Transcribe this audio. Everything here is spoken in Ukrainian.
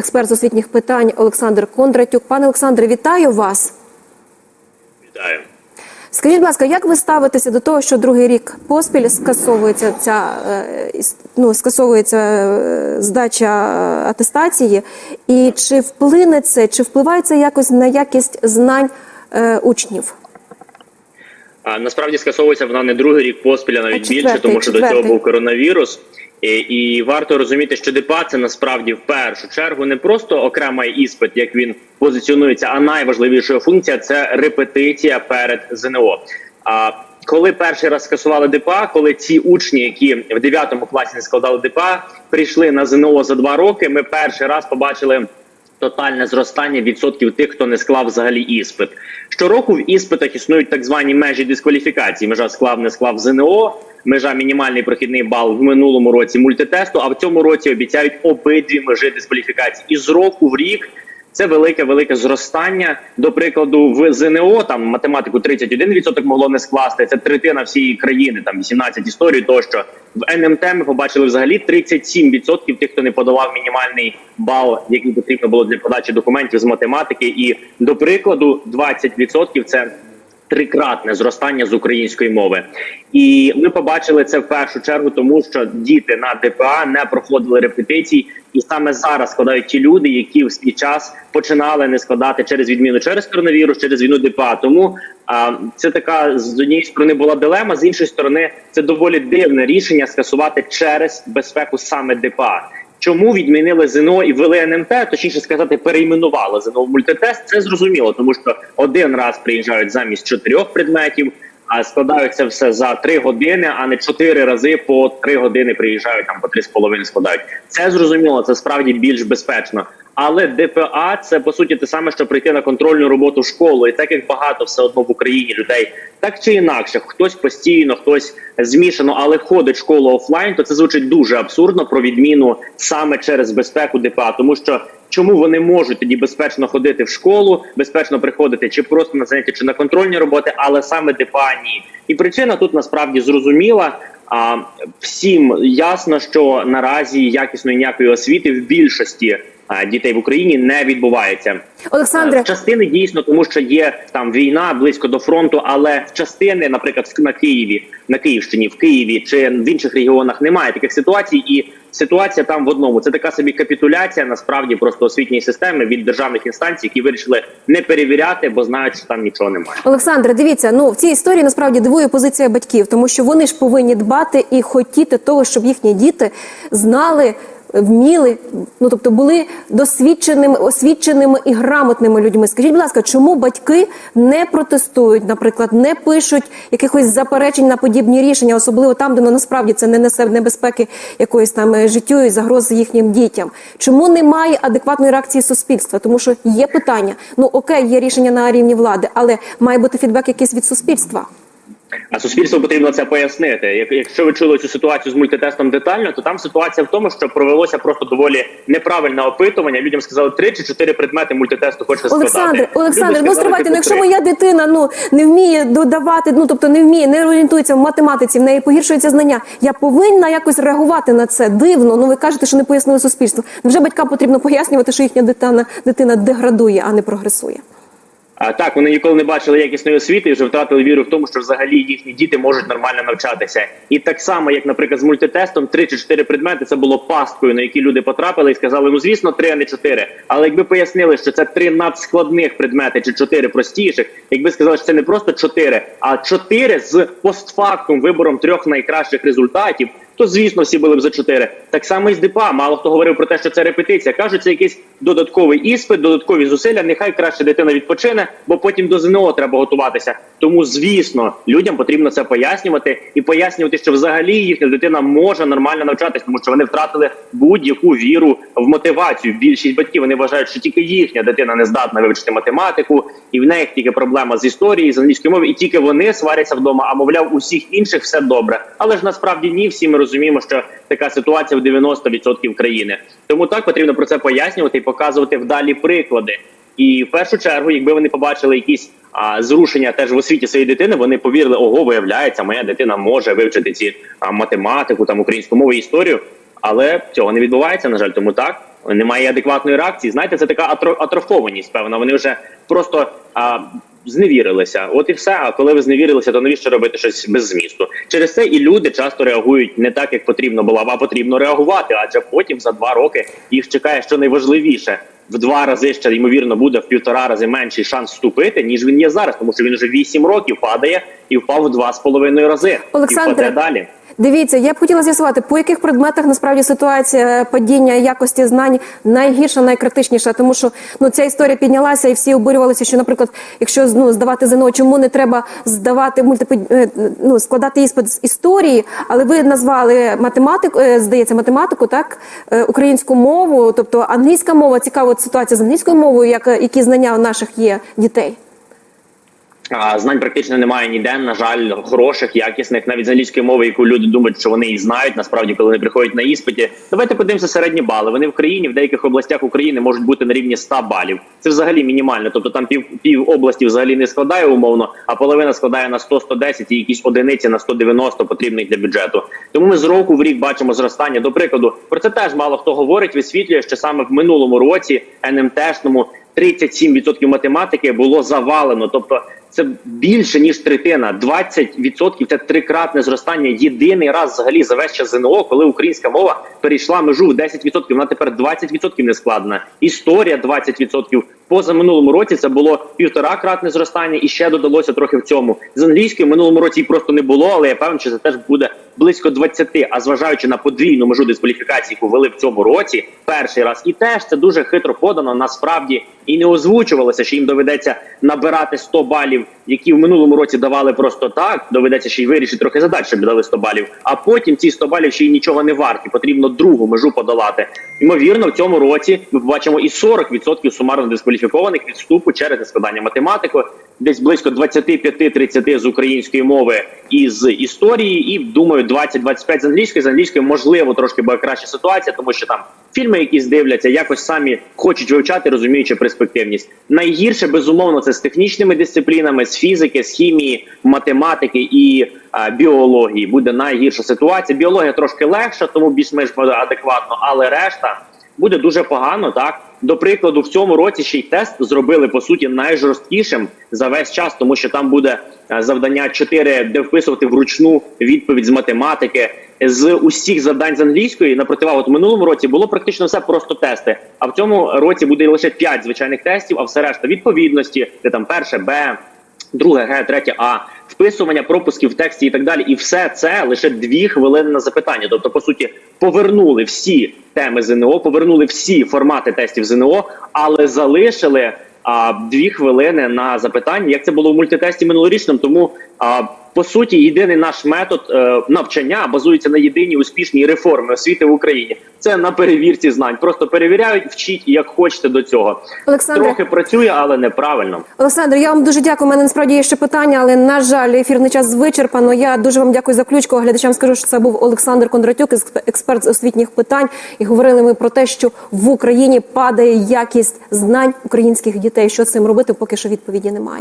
експерт з освітніх питань Олександр Кондратюк. Пане Олександре, вітаю вас. Вітаю. Скажіть, будь ласка, як ви ставитеся до того, що другий рік поспіль скасовується ця е, ну, скасовується е, здача е, атестації, і чи вплине це, чи впливає це якось на якість знань е, учнів? А насправді скасовується вона не другий рік поспіль, а навіть А більше, тому що до цього був коронавірус. І, і варто розуміти, що ДПА це насправді в першу чергу не просто окремий іспит, як він позиціонується, а найважливіша функція це репетиція перед ЗНО. А коли перший раз скасували ДПА, коли ці учні, які в 9 класі не складали ДПА, прийшли на ЗНО за два роки, ми перший раз побачили тотальне зростання відсотків тих, хто не склав взагалі іспит. Щороку в іспитах існують так звані межі дискваліфікації. Межа склав, не склав ЗНО, межа мінімальний прохідний бал в минулому році мультитесту. А в цьому році обіцяють обидві межі дискваліфікації. І з року в рік це велике велике зростання. До прикладу, в ЗНО там математику 31% могло не скласти. Це третина всієї країни, там 18 історій. Тощо в НМТ ми побачили взагалі 37% тих, хто не подавав мінімальний бал, який потрібно було для подачі документів з математики. І до прикладу, 20% – це трикратне зростання з української мови, і ми побачили це в першу чергу, тому що діти на ДПА не проходили репетицій, і саме зараз складають ті люди, які в свій час починали не складати через відміну через коронавірус, через війну ДПА. Тому а, це така з однієї сторони була дилема, з іншої сторони, це доволі дивне рішення скасувати через безпеку саме ДПА. Чому відмінили ЗНО і ввели НМТ, точніше сказати, перейменували ЗНО в мультитест? Це зрозуміло, тому що один раз приїжджають замість чотирьох предметів, а складаються все за три години, а не чотири рази по три години приїжджають там по три з половиною складають. Це зрозуміло, це справді більш безпечно. Але ДПА це по суті те саме, що прийти на контрольну роботу в школу, і так як багато все одно в Україні людей, так чи інакше, хтось постійно, хтось змішано, але ходить в школу офлайн, то це звучить дуже абсурдно про відміну саме через безпеку ДПА, тому що чому вони можуть тоді безпечно ходити в школу, безпечно приходити чи просто на заняття, чи на контрольні роботи, але саме ДПА ні. І причина тут насправді зрозуміла. А всім ясно, що наразі якісної ніякої освіти в більшості дітей в Україні не відбувається. Олександре, В частини дійсно, тому що є там війна близько до фронту, але в частини, наприклад, на Києві, на Київщині, в Києві чи в інших регіонах немає таких ситуацій, і ситуація там в одному. Це така собі капітуляція насправді просто освітньої системи від державних інстанцій, які вирішили не перевіряти, бо знають, що там нічого немає. Олександре, дивіться, ну в цій історії насправді дивує позиція батьків, тому що вони ж повинні дбати і хотіти того, щоб їхні діти знали. Вміли, ну тобто були досвідченими, освіченими і грамотними людьми. Скажіть, будь ласка, чому батьки не протестують, наприклад, не пишуть якихось заперечень на подібні рішення, особливо там, де ну, насправді це не несе небезпеки якоїсь там е, життю і загрози їхнім дітям? Чому немає адекватної реакції суспільства? Тому що є питання. Ну окей, є рішення на рівні влади, але має бути фідбек якийсь від суспільства. А суспільству потрібно це пояснити. Якщо ви чули цю ситуацію з мультитестом детально, то там ситуація в тому, що провелося просто доволі неправильне опитування. Людям сказали три чи чотири предмети мультитесту складати. Олександр, Олександр, ну стривайте, ну якщо моя дитина ну не вміє додавати, ну тобто не вміє, не орієнтується в математиці, в неї погіршується знання. Я повинна якось реагувати на це. Дивно. Ну ви кажете, що не пояснили суспільству. Невже батькам потрібно пояснювати, що їхня дитина дитина деградує, а не прогресує? А так вони ніколи не бачили якісної освіти і вже втратили віру в тому, що взагалі їхні діти можуть нормально навчатися. І так само, як, наприклад, з мультитестом, три чи чотири предмети це було пасткою, на які люди потрапили і сказали: ну звісно, три, а не чотири. Але якби пояснили, що це три надскладних предмети чи чотири простіших, якби сказали, що це не просто чотири, а чотири з постфактум вибором трьох найкращих результатів. То звісно, всі були б за чотири. Так само і з ДПА. Мало хто говорив про те, що це репетиція. Кажуть, це якийсь додатковий іспит, додаткові зусилля. Нехай краще дитина відпочине, бо потім до ЗНО треба готуватися. Тому, звісно, людям потрібно це пояснювати і пояснювати, що взагалі їхня дитина може нормально навчатися, тому що вони втратили будь-яку віру в мотивацію. Більшість батьків вони вважають, що тільки їхня дитина не здатна вивчити математику, і в неї тільки проблема з історії, з англійської мови, і тільки вони сваряться вдома. А мовляв, усіх інших все добре. Але ж насправді ні, всі ми розуміємо, що така ситуація в 90% країни. Тому так потрібно про це пояснювати і показувати вдалі приклади. І в першу чергу, якби вони побачили якісь а, зрушення теж в освіті своєї дитини, вони повірили, ого, виявляється, моя дитина може вивчити ці а, математику, там українську мову і історію. Але цього не відбувається, на жаль, тому так немає адекватної реакції. Знаєте, це така атро- атрофованість, певна. Вони вже просто а, зневірилися. От і все. А коли ви зневірилися, то навіщо робити щось без змісту? Через це і люди часто реагують не так, як потрібно було, а потрібно реагувати. Адже потім за два роки їх чекає, що найважливіше. В два рази ще ймовірно буде в півтора рази менший шанс вступити, ніж він є зараз, тому що він вже вісім років падає і впав в два з половиною рази. Олександре, і впаде далі. Дивіться, я б хотіла з'ясувати, по яких предметах насправді ситуація падіння якості знань найгірша, найкритичніша, тому що ну ця історія піднялася, і всі обурювалися, що, наприклад, якщо ну здавати ЗНО, чому не треба здавати мультипи... е, ну, складати іспит з історії, але ви назвали математику, е, здається, математику, так е, українську мову, тобто англійська мова. Цікава ситуація з англійською мовою, як які знання у наших є дітей. Знань практично немає ніде. На жаль, хороших, якісних, навіть з англійської мови, яку люди думають, що вони її знають. Насправді, коли вони приходять на іспиті, давайте подивимося середні бали. Вони в країні в деяких областях України можуть бути на рівні 100 балів. Це взагалі мінімально. Тобто там пів пів області взагалі не складає умовно, а половина складає на 100-110 і якісь одиниці на 190 потрібних для бюджету. Тому ми з року в рік бачимо зростання. До прикладу, про це теж мало хто говорить, висвітлює, що саме в минулому році НМТшному 37% математики було завалено. Тобто це більше ніж третина. 20% – це трикратне зростання. Єдиний раз взагалі за весь час ЗНО, коли українська мова перейшла межу в 10%, Вона тепер 20% не складна. Історія 20%. Поза минулому році це було півторакратне зростання, і ще додалося трохи в цьому. З англійської минулому році її просто не було, але я певен, що це теж буде близько 20. А зважаючи на подвійну межу дискваліфікації, яку ввели в цьому році, перший раз, і теж це дуже хитро подано. Насправді і не озвучувалося, що їм доведеться набирати 100 балів, які в минулому році давали просто так. Доведеться ще й вирішити трохи задач, щоб дали 100 балів. А потім ці 100 балів ще й нічого не варті. Потрібно другу межу подолати. Ймовірно, в цьому році ми побачимо і 40% сумарно дискваліфікованих від вступу через нескладання математику, десь близько 25-30 з української мови і з історії, і думаю, 20-25 з англійської. З англійської можливо трошки буде краща ситуація, тому що там фільми, якісь дивляться, якось самі хочуть вивчати, розуміючи перспективність. Найгірше безумовно це з технічними дисциплінами, з фізики, з хімії, математики і а, біології. Буде найгірша ситуація. Біологія трошки легша, тому більш-менш адекватно, але решта буде дуже погано. Так до прикладу, в цьому році ще й тест зробили по суті найжорсткішим за весь час, тому що там буде е, завдання 4, де вписувати вручну відповідь з математики. З усіх завдань з англійської на противагу минулому році було практично все просто тести. А в цьому році буде лише 5 звичайних тестів, а все решта відповідності, де там перше Б, друге Г, третє А, вписування пропусків в тексті і так далі. І все це лише дві хвилини на запитання. Тобто, по суті, повернули всі теми ЗНО, повернули всі формати тестів ЗНО, але залишили а, дві хвилини на запитання, як це було в мультитесті минулорічному. Тому а, по суті, єдиний наш метод е, навчання базується на єдиній успішній реформі освіти в Україні. Це на перевірці знань. Просто перевіряють, вчіть як хочете до цього. Олександре. Трохи працює, але неправильно. Олександр, я вам дуже дякую. У мене насправді є ще питання, але на жаль, ефірний час вичерпано. Я дуже вам дякую за ключку. Глядачам скажу, що це був Олександр Кондратюк, експерт з освітніх питань. І говорили ми про те, що в Україні падає якість знань українських дітей. Що з цим робити, поки що відповіді немає.